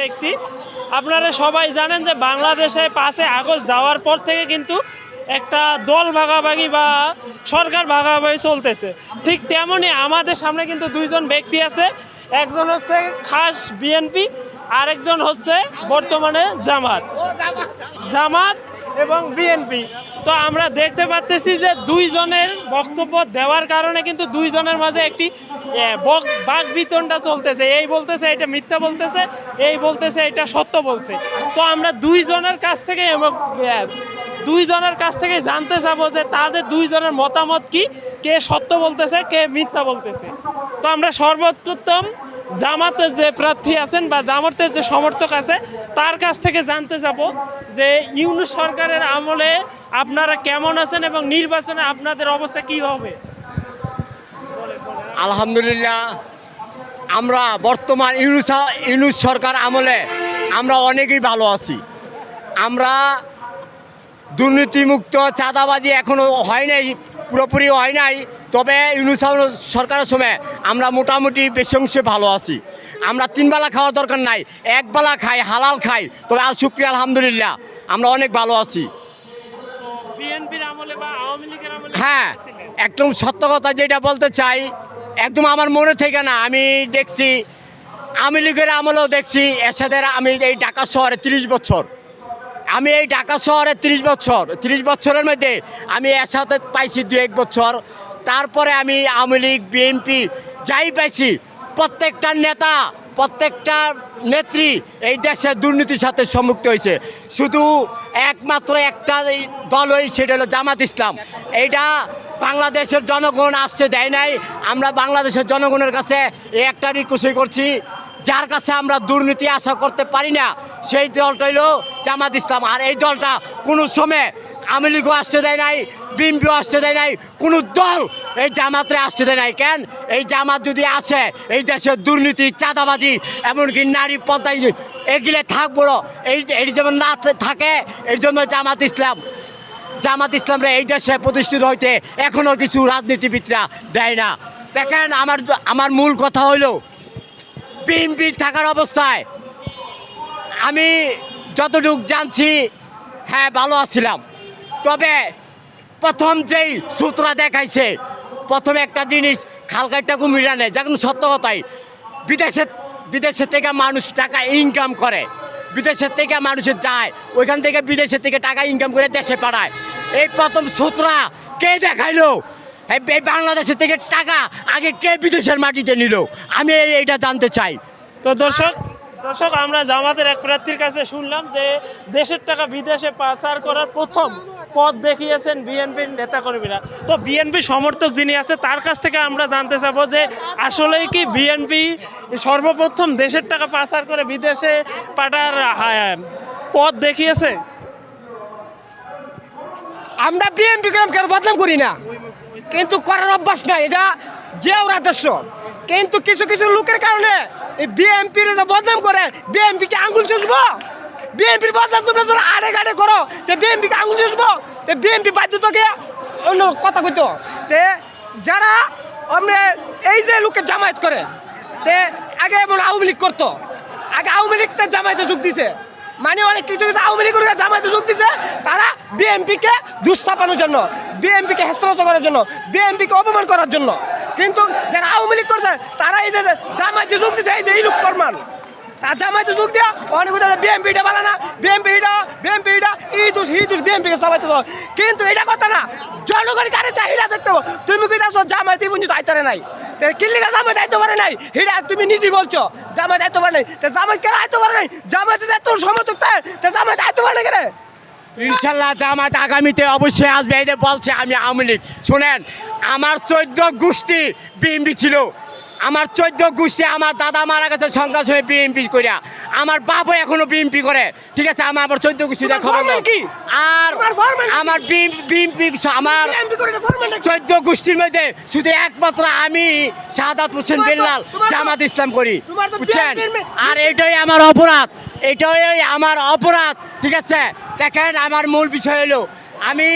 ব্যক্তি। আপনারা সবাই জানেন যে বাংলাদেশে পাঁচে আগস্ট যাওয়ার পর থেকে কিন্তু একটা দল ভাগাভাগি বা সরকার ভাগাভাগি চলতেছে। ঠিক তেমনই আমাদের সামনে কিন্তু দুইজন ব্যক্তি আছে। একজন হচ্ছে খাস বিএনপি, আরেকজন হচ্ছে বর্তমানে জামাত। জামাত এবং বিএনপি। তো আমরা দেখতে পাচ্তেছি যে দুইজনের বক্তব্য দেওয়ার কারণে কিন্তু দুইজনের মাঝে একটি বাক বিতনটা চলতেছে। এই বলতেছে, এটা মিথ্যা বলতেছে। এই বলতেছে, এটা সত্য বলছে। তো আমরা দুইজনের কাছ থেকে দুইজনের কাছ থেকে জানতে চাবো যে তাদের দুইজনের মতামত কি, কে সত্য বলতেছে, কে মিথ্যা বলতেছে। তো আমরা সর্বোত্তম জামাতের যে প্রার্থী আছেন বা জামাতের যে সমর্থক আছে, তার কাছ থেকে জানতে যাব যে ইউনুস সরকারের আমলে আপনারা কেমন আছেন এবং নির্বাচনে আপনাদের অবস্থা কি হবে। আলহামদুলিল্লাহ আমরা বর্তমান ইউনুস ইউনুস সরকার আমলে আমরা অনেকেই ভালো আছি। আমরা দুর্নীতিমুক্ত চাঁদাবাজি এখনও হয় নাই পুরোপুরি হয় নাই তবে ইউনুস সরকারের সময় আমরা মোটামুটি বেশি অংশে ভালো আছি। আমরা তিনবেলা খাওয়া দরকার নাই একবেলা খাই হালাল খাই তবে আর শুক্রিয়া আলহামদুলিল্লাহ আমরা অনেক ভালো আছি। হ্যাঁ একদম সত্য কথা যেটা বলতে চাই একদম আমার মনে থেকে না, আমি দেখছি, আমি লীগের আমলেও দেখছি, এরশাদের আমি এই ঢাকা শহরে তিরিশ বছর। আমি এই ঢাকা শহরে তিরিশ বছর, তিরিশ বছরের মধ্যে আমি এরশাদে পাইছি দু এক বছর। তারপরে আমি আওয়ামী লীগ, বিএনপি যাই পাইছি, প্রত্যেকটা নেতা, প্রত্যেকটা নেত্রী এই দেশের দুর্নীতির সাথে সম্মুক্ত হয়েছে। শুধু একমাত্র একটা এই দলই, সেটা হলো জামাত ইসলাম। এইটা বাংলাদেশের জনগণ আসতে দেয় নাই। আমরা বাংলাদেশের জনগণের কাছে এই একটা রিকোয়েস্ট করছি, যার কাছে আমরা দুর্নীতি আশা করতে পারি না, সেই দলটা হইল জামাত ইসলাম। আর এই দলটা কোনো সময় আওয়ামী লীগও আসতে দেয় নাই, বিএনপিও আসতে দেয় নাই, কোনো দল এই জামাতে আসতে দেয় নাই। কেন? এই জামাত যদি আসে, এই দেশের দুর্নীতি, চাঁদাবাজি, এমনকি নারী পদ্মায় এগুলো থাকব। এই এই যেমন না থাকে এর জন্য জামাত ইসলাম জামাত ইসলামরা এই দেশে প্রতিষ্ঠিত হইতে এখনও কিছু রাজনীতিবিদরা দেয় না। দেখেন, আমার আমার মূল কথা হইল বিএনপি থাকার অবস্থায় আমি যতটুকু জানছি হ্যাঁ ভালো আছিলাম। তবে প্রথম যেই সূত্রা দেখাইছে, প্রথমে একটা জিনিস খালকাইটা কুমিরা নেয় যখন সত্য কথাই। বিদেশে বিদেশে থেকে মানুষ টাকা ইনকাম করে। বিদেশের থেকে মানুষের যায়, ওইখান থেকে বিদেশের থেকে টাকা ইনকাম করে দেশে পাড়ায় এই প্রথম সূত্রা কে দেখাইলো? এই বাংলাদেশের থেকে টাকা আগে কে বিদেশের মাটিতে নিল? আমি এইটা জানতে চাই। তো দর্শক দর্শক, আমরা জামাতের এক প্রার্থীর কাছে শুনলাম যে দেশের টাকা বিদেশে পাচার করার প্রথম পথ দেখিয়েছেন বিএনপির নেতাকর্মীরা। তো বিএনপি সমর্থক যিনি আছে, তার কাছ থেকে আমরা জানতে চাবো যে আসলেই কি বিএনপি সর্বপ্রথম দেশের টাকা পাচার করে বিদেশে পাঠার পথ দেখিয়েছে? আমরা বিএমপি কেন বদনাম করি না? কিন্তু করার অভ্যাস নাই, এটা যে ওরা কিন্তু কিছু কিছু লোকের কারণে বিএমপির যে বদনাম করে বিএমপিকে আঙ্গুল চুষবো? বিএমপির বদনাম তোমরা তোরা আড়ে গাড়ে করো, তে বিএমপিকে আঙ্গুল চুষবো? তে বিএমপি বাধ্য তোকে অন্য কথা কইতো। তে যারা আমরা এই যে লোকে জামায়াত করে, তে আগে এমন আওয়ামী লীগ করতো। আগে আওয়ামী লীগ তার জামায়াতে যোগ দিছে। মানে অনেক কিছু কিছু আওয়ামী লীগ জামায়াতে যোগ দিছে, তারা বিএমপিকে দুস্থাপানোর জন্য বিএমপিকে হেস্তনস্ত করার জন্য বিএমপিকে অপমান করার জন্য। কিন্তু যারা আওয়ামী লীগ করছে, তারা এই যে জামায়াতে যোগ দিছে, এই যে এই লোক প্রমাণ। তার জামায়াতে যোগ দিয়া অনেক বিএমপিটা বালা না বিএমপিটা বিএমপিটা ই দোষ হি দোষ বিএমপিকে সবাই তো কিন্তু এটা কথা না জনগণ কারে চাহিদা দেখতে তুমি কি দেখছ জামায়াতে পর্যন্ত আইতারে নাই? কিল্লিকা জামায়াত আইতে পারে নাই? হিরা, তুমি নিজেই বলছো, জামায়াত আইতে পারে নাই। তে জামায়াত কেন আইতে পারে নাই? জামায়াতে যে এত সমর্থক তাই জামায়াত আইতে পারে না কেন? ইনশাল্লাহ জামাত আগামীতে অবশ্যই আসবে। এই বলছে আমি আওয়ামী লীগ। শোনেন, আমার চোদ্দ গোষ্ঠী বিএমপি ছিল। আমার চোদ্দ গোষ্ঠী আমার দাদা মারা গেছে সংখ্যা সময় বিএমপি করিয়া আমার বাপও এখনও বিএমপি করে। ঠিক আছে আমার আবার চোদ্দ গোষ্ঠী তোমার খবর কি? আর? আমার বিএমপি আমার? চোদ্দ গোষ্ঠীর মধ্যে শুধু একমাত্র আমি শাহাদাত হোসেন বেল্লাল জামাত ইসলাম করি। বুঝছেন? আর এটাই আমার অপরাধ। এটাই আমার অপরাধ। ঠিক আছে? দেখেন আমার মূল বিষয় হলো আমি